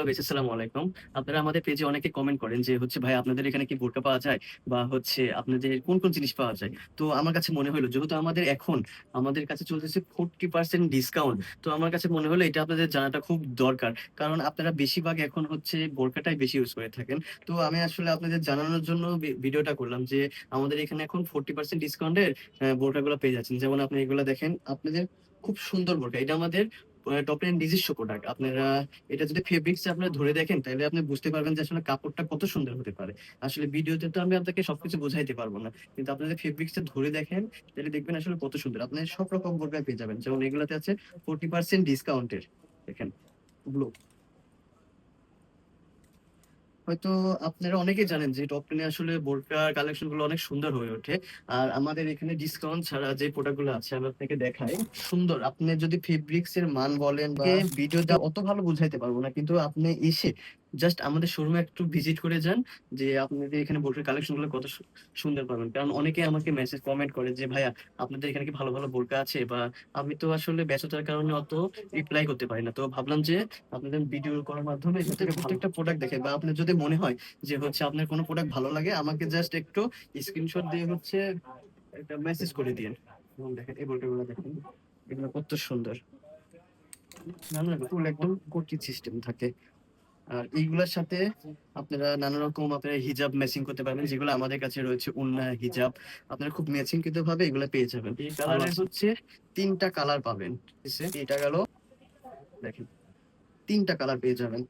Hello বেশ আসসালামু আলাইকুম। আপনারা আমাদের পেজে অনেকে কমেন্ট করেন যে, হচ্ছে ভাই, আপনাদের এখানে কি বোরকা পাওয়া যায়? বা হচ্ছে আপনাদের কোন কোন জিনিস পাওয়া যায়? তো আমার কাছে মনে হলো যেহেতু আমাদের এখন আমাদের কাছে চলতেছে ফোরটি পার্সেন্ট ডিসকাউন্ট তো আমার কাছে মনে হলো এটা আপনাদের জানাটা খুব দরকার। কারণ আপনারা বেশিরভাগ এখন হচ্ছে বোরকাটাই বেশি ইউজ করে থাকেন। তো আমি আসলে আপনাদের জানানোর জন্য ভিডিওটা করলাম যে, আমাদের এখানে এখন ফোরটি পার্সেন্ট ডিসকাউন্টের বোরকাগুলো পেয়ে যাচ্ছেন। যেমন আপনি এগুলো দেখেন, আপনাদের খুব সুন্দর বোরকা। এটা আমাদের টপের নিজস্ব প্রোডাক্ট আপনারা এটা যদি ফেব্রিক্স আপনারা ধরে দেখেন, তাহলে আপনি বুঝতে পারবেন যে আসলে কাপড়টা কত সুন্দর হতে পারে। আসলে ভিডিওতে তো আমি আপনাকে সবকিছু বোঝাইতে পারব না। কিন্তু আপনাদের ফেব্রিক্সটা ধরে দেখেন, তাহলে দেখবেন আসলে কত সুন্দর। আপনি সব রকম বোরকা পেয়ে যাবেন। যেমন এগুলাতে আছে ফোর্টি পার্সেন্ট ডিসকাউন্টের দেখেন ব্লু হয়তো আপনারা অনেকেই জানেন যে টপ টেনে আসলে বোরকার কালেকশনগুলো অনেক সুন্দর হয়ে ওঠে। আর আমাদের এখানে ডিসকাউন্ট ছাড়া যে প্রোডাক্টগুলো আছে আমি আপনাকে দেখাই। সুন্দর আপনি যদি ফেব্রিক্স এর মান বলেন বা ভিডিওটা অত ভালো বুঝাইতে পারব না। কিন্তু আপনি এসে জাস্ট আমাদের শোরুমে একটু ভিজিট করে যান, যে আপনাদের এখানে বোরকার কালেকশনগুলো কত সুন্দর পাবেন। কারণ অনেকে আমাকে মেসেজ কমেন্ট করে যে, ভাইয়া, আপনাদের এখানে কি ভালো ভালো বোরকা আছে? বা, আমি তো আসলে ব্যস্ততার কারণে অত রিপ্লাই করতে পারি না। তো ভাবলাম যে, আপনাদের ভিডিও করার মাধ্যমে প্রত্যেকটা প্রোডাক্ট দেখে, বা আপনার যদি মনে হয় যে, হচ্ছে আপনার কোনো প্রোডাক্ট ভালো লাগে, আমাকে জাস্ট একটু স্ক্রিনশট দিয়ে হচ্ছে একটা মেসেজ করে দিন দেখেন, এই বোর্ডগুলো দেখেন, এগুলো কত সুন্দর। না না ফুল একদম কোটি সিস্টেম থাকে। আর এইগুলোর সাথে আপনারা নানা রকম আপনারা হিজাব ম্যাচিং করতে পারবেন যেগুলো আমাদের কাছে রয়েছে উন্না হিজাব। আপনারা খুব ম্যাচিং কিন্তু ভাবে এগুলো পেয়ে যাবেন। এই কালারের হচ্ছে তিনটা কালার পাবেন? এটা গেল দেখেন তিনটা কালার পেয়ে যাবেন।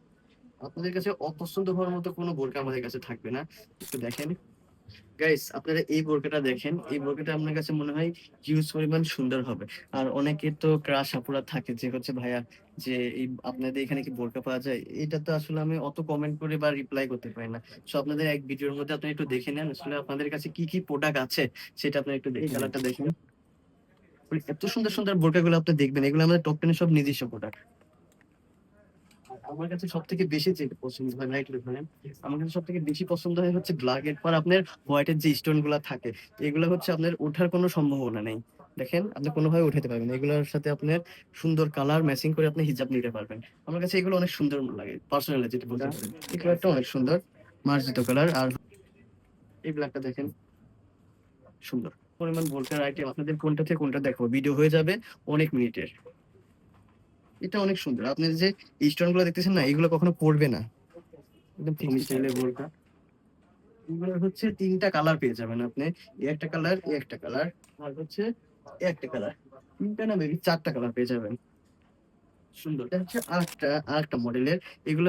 আপনাদের কাছে অপছন্দ হওয়ার মতো কোনো বোরকা আমাদের কাছে থাকবে না। একটু দেখেন। গাইস আপনারা এই বোরকাটা দেখেন। এই বোরকাটা আপনার কাছে মনে হয় হিউজ পরিমাণ সুন্দর হবে। আর অনেকের তো ক্রাশ আপুরা থাকে যে হচ্ছে ভাইয়া যে এই আপনাদের এখানে কি বোরকা পাওয়া যায়? এটা তো আসলে আমি অত কমেন্ট করে বা রিপ্লাই করতে পারি না। সো আপনাদের এক ভিডিওর মধ্যে আপনি একটু দেখে নেন আসলে আপনাদের কাছে কি কি প্রোডাক্ট আছে সেটা আপনি একটু দেখে কালারটা দেখেন এত সুন্দর সুন্দর বোরকাগুলো আপনি দেখবেন এগুলো আমাদের টপ টেনের সব নিজস্ব প্রোডাক্ট আমার কাছে সব থেকে বেশি যে পছন্দ হয় লাইট মানে আমার কাছে সব থেকে বেশি পছন্দ হয় হচ্ছে ব্ল্যাক এর পর আপনার হোয়াইটের যে স্টোনগুলা থাকে, এগুলো হচ্ছে আপনার ওঠার কোনো সম্ভাবনা নেই। দেখেন, আপনি কোনোভাবে উঠাতে পারবেন এগুলোর সাথে আপনার সুন্দর কালার ম্যাচিং করে আপনি হিজাব নিতে পারবেন। আমার কাছে এগুলো অনেক সুন্দর লাগে পার্সোনালি যেটা বলতে এই কালারটা অনেক সুন্দর মার্জিত কালার আর এই ব্ল্যাকটা দেখেন, সুন্দর। পরিমাণ ভোল্টের আইটেম আপনাদের কোনটা থেকে কোনটা দেখো ভিডিও হয়ে যাবে অনেক মিনিটের। এটা অনেক সুন্দর। আপনি যে স্টোনগুলো দেখতেছেন না এগুলো কখনো পড়বে না। একদম ঠিক স্টাইলের বোরকা। এগুলো হচ্ছে তিনটা কালার পেয়ে যাবেন আপনি। এই একটা কালার এই একটা কালার আর হচ্ছে এই একটা কালার। তিনটা না বেবি চারটা কালার পেয়ে যাবেন। সুন্দর। এটা হচ্ছে আরেকটা আরেকটা মডেলের। এগুলো